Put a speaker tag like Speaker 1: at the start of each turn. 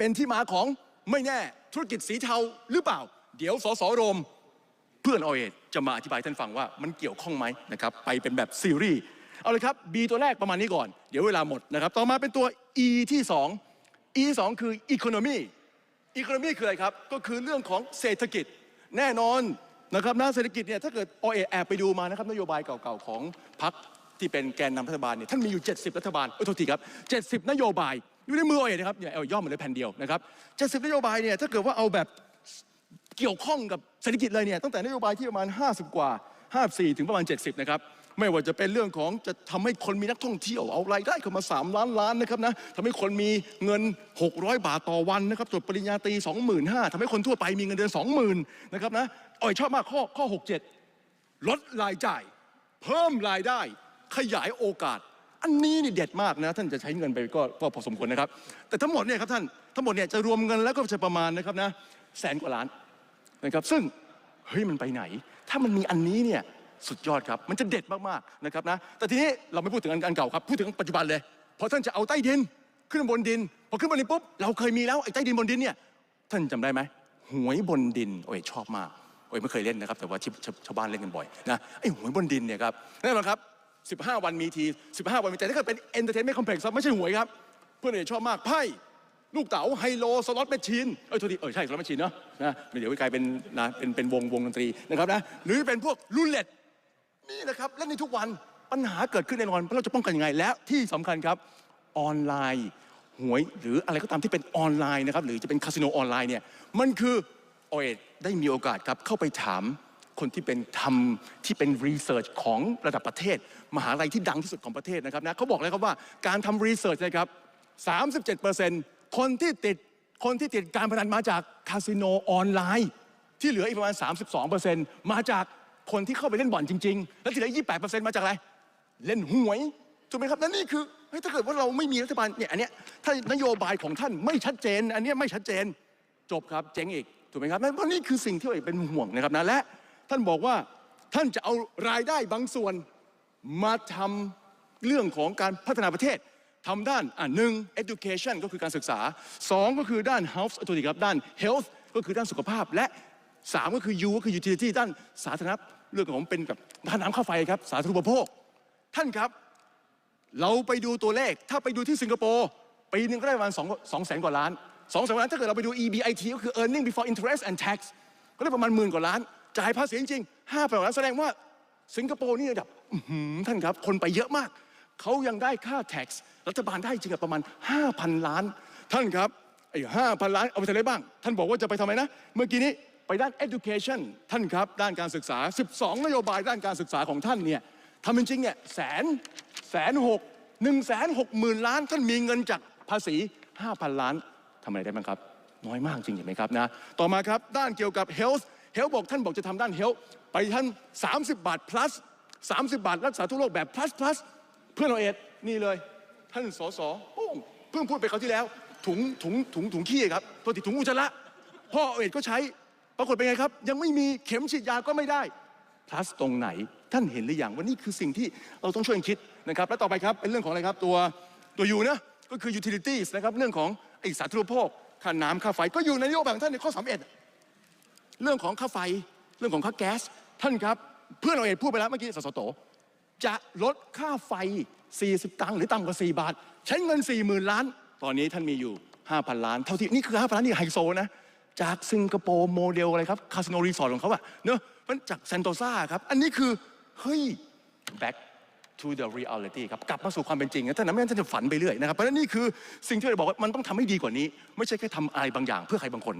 Speaker 1: เป็นที่มาของไม่แน่ธุรกิจสีเทาหรือเปล่า เดี๋ยวสสโรม เพื่อนอเอจะมาอธิบายท่านฟังว่ามันเกี่ยวข้องไหมนะครับไปเป็นแบบซีรีส์เอาเลยครับ B ตัวแรกประมาณนี้ก่อน เดี๋ยวเวลาหมดนะครับ ต่อมาเป็นตัว E ที่ 2 E 2 คือ Economy Economy คืออะไรครับ ก็คือเรื่องของเศรษฐกิจแน่นอนนะครับนะเศรษฐกิจเนี่ยถ้าเกิดอเอแอบไปดูมานะครับนโยบายเก่าๆของพรรคที่เป็นแกนนำรัฐบาลเนี่ยท่านมีอยู่ 70 รัฐบาลเออโทษทีครับ 70 นโยบาย อยู่ในมืออเอนะครับเนี่ยเอาย่อมาเลยแผ่นเดียวนะครับ70นโยบายเนี่ยถ้าเกิดว่าเอาแบบเกี่ยวข้องกับเศรษฐกิจเลยเนี่ยตั้งแต่นโยบายที่ประมาณ 50 กว่า 54 ถึงประมาณ 70 นะครับไม่ว่าจะเป็นเรื่องของจะทำให้คนมีนักท่องเที่ยวเอารายได้เข้ามา 3 ล้านล้านนะครับนะทำให้คนมีเงิน 600 บาทต่อวันนะครับจบปริญญาตรี 25,000ทำให้คนทั่วไปมีเงินเดือน 20,000นะครับนะอ่อยชอบมากข้อข้อ 67 ลดรายจ่าย เพิ่มรายได้ ขยายโอกาส อันนี้นี่เด็ดมากนะ ท่านจะใช้เงินไปก็ก็พอสมควรนะครับ แต่ทั้งหมดเนี่ยครับท่านทั้งหมดเนี่ยจะรวมเงินแล้วก็จะประมาณนะครับนะแสนกว่าล้านนะครับ ซึ่งเฮ้ยมันไปไหน ถ้ามันมีอันนี้เนี่ยสุดยอดครับ มันจะเด็ดมากๆนะครับนะแต่ทีนี้เราไม่พูดถึงอันเก่าครับพูดถึงปัจจุบันเลยพราะท่านจะเอาใต้ดินขึ้นบนดินพอขึ้นบนดินปุ๊บเราเคยมีแล้วไอ้ใต้ดินบนดินเนี่ยท่านจำได้ไหมหวยบนดินโอ้ยชอบมากโอ้ยไม่เคยเล่นนะครับ แต่ว่าชาวชาวบ้านเล่นกันบ่อยนะไอ้หวยบนดินเนี่ยครับแน่นอนครับ 15 วันมีที 15 วันมีแต่ถ้าเกิดเป็น entertainment complex ครับไม่ใช่หวยครับ เพื่อนเอชอบมากไพ่ลูกเต๋าไฮโลสล็อตแมชชีนเอ้ยโทษทีเออใช่สล็อตแมชชีนเนาะนะเดี๋ยวกลายเป็นนะเป็นเป็นวงวงดนตรีนะครับนะหรือเป็นพวกรูเล็ตนี่นะครับเล่นในทุกวันปัญหาเกิดขึ้นแน่นอนเราจะป้องกันยังไงและที่สำคัญครับออนไลน์หวยหรืออะไรก็ตามที่เป็นออนไลน์นะครับหรือจะเป็นคาสิโนออนไลน์เนี่ยมันคือโอเอได้มีโอกาสครับเข้าไปถาม คนที่เป็นทำที่เป็นรีเสิร์ชของระดับประเทศ มหาลัยที่ดังที่สุดของประเทศนะครับนะเขาบอกเลยครับว่าการทำรีเสิร์ชนะครับ 37%คนที่ติดคนที่ติดการพนันมาจากคาสิโนออนไลน์ ที่เหลืออีกประมาณ 32%มาจากคนที่เข้าไปเล่นบ่อนจริง ๆ แล้วที่เหลือ 28%มาจากอะไร เล่นหวยถูกไหมครับนั่นนี่คือเฮ้ยถ้าเกิดว่าเราไม่มีรัฐบาลเนี่ยอันเนี้ยถ้านโยบายของท่านไม่ชัดเจน อันเนี้ยไม่ชัดเจนจบครับเจ๊งอีกถูกไหมครับนั่นเพราะนี่คือสิ่งที่เราเป็นห่วงนะครับนะและ ท่านบอกว่าท่านจะเอารายได้บางส่วนมาทำเรื่องของการพัฒนาประเทศทำด้านอะหนึ่ง education ก็คือการศึกษาสองก็คือด้าน health ตัวนี้ครับด้าน health ก็คือด้านสุขภาพและสามก็คือ U ก็คือ utility ด้านสาธารณเรื่องของเป็นกับด้านน้ำค่าไฟครับ สาธารณูปโภค ท่านครับ เราไปดูตัวเลขถ้าไปดูที่สิงคโปร์ปีหนึงก็ได้ประมาณ2 2แสนกว่าล้าน2แสนกว่าล้านถ้าเกิดเราไปดู EBIT ก็คือ earning before interest and tax ก็ได้ประมาณหมื่นกว่าล้าน จ่ายภาษีจริงๆ5พันล้านแสดงว่า สิงคโปร์นี่ระดับท่านครับ คนไปเยอะมาก เขายังได้ค่า tax รัฐบาลได้จริงประมาณ 5,000 ล้าน ท่านครับไอ้ห้าพันล้านเอาไปทำอะไรบ้าง ท่านบอกว่าจะไปทำไมนะ เมื่อกี้นี้ไปด้าน education ท่านครับ ด้านการศึกษา 12 นโยบายด้านการศึกษาของท่านเนี่ยทำจริงเนี่ยแสนแสนหกหนึ่งแสนหกหมื่นล้าน ท่านมีเงินจากภาษี 5,000 ล้านทำอะไรได้บ้างครับ น้อยมากจริงเห็นไหมครับนะ ต่อมาครับ ด้านเกี่ยวกับ health health บอกท่านบอกจะทำด้าน health ไปท่าน 30 บาท plus 30 บาท รักษาทุกโรคแบบ plus plus เพื่อนเราเอ็ดนี่เลย ท่านสสโอ้งเพิ่งพูดไปคราวที่แล้ว ถุงถุงถุงถุงขี้ครับโทษทีถุงอุจจาระพ่อเอ็ดก็ใช้ปรากฏเป็นไงครับ ยังไม่มีเข็มฉีดยาก็ไม่ได้ plus ตรงไหนท่านเห็นหรือยังว่านี่คือสิ่งที่เราต้องช่วยกันคิดนะครับแล้วต่อไปครับเป็นเรื่องของอะไรครับตัวตัวยูนะก็คือ utilities นะครับเรื่องของไอสาธารณูปโภคค่าน้ำค่าไฟก็อยู่ในนโยบายของท่านในข้อ 31 เรื่องของค่าไฟ เรื่องของค่าแก๊ส ท่านครับ เพื่อนเราเองพูดไปแล้วเมื่อกี้สสโต จะลดค่าไฟ 40 ตังค์หรือต่ำกว่า 4 บาท ใช้เงิน 40,000 ล้าน ตอนนี้ท่านมีอยู่ 5,000 ล้าน เท่าที่นี่คือ 5,000 ล้านนี่ไฮโซนะ จากสิงคโปร์โมเดลอะไรครับคาสิโนรีสอร์ทของเขาอะเนอะมันจากเซนโตซาครับ อันนี้คือเฮ้ย back to the reality ครับ กลับมาสู่ความเป็นจริงนะท่านนั้นไม่งั้นท่านจะฝันไปเรื่อยนะครับ เพราะฉะนั้นนี่คือสิ่งที่เราบอกว่ามันต้องทำให้ดีกว่านี้ ไม่ใช่แค่ทำอะไรบางอย่างเพื่อใครบางคน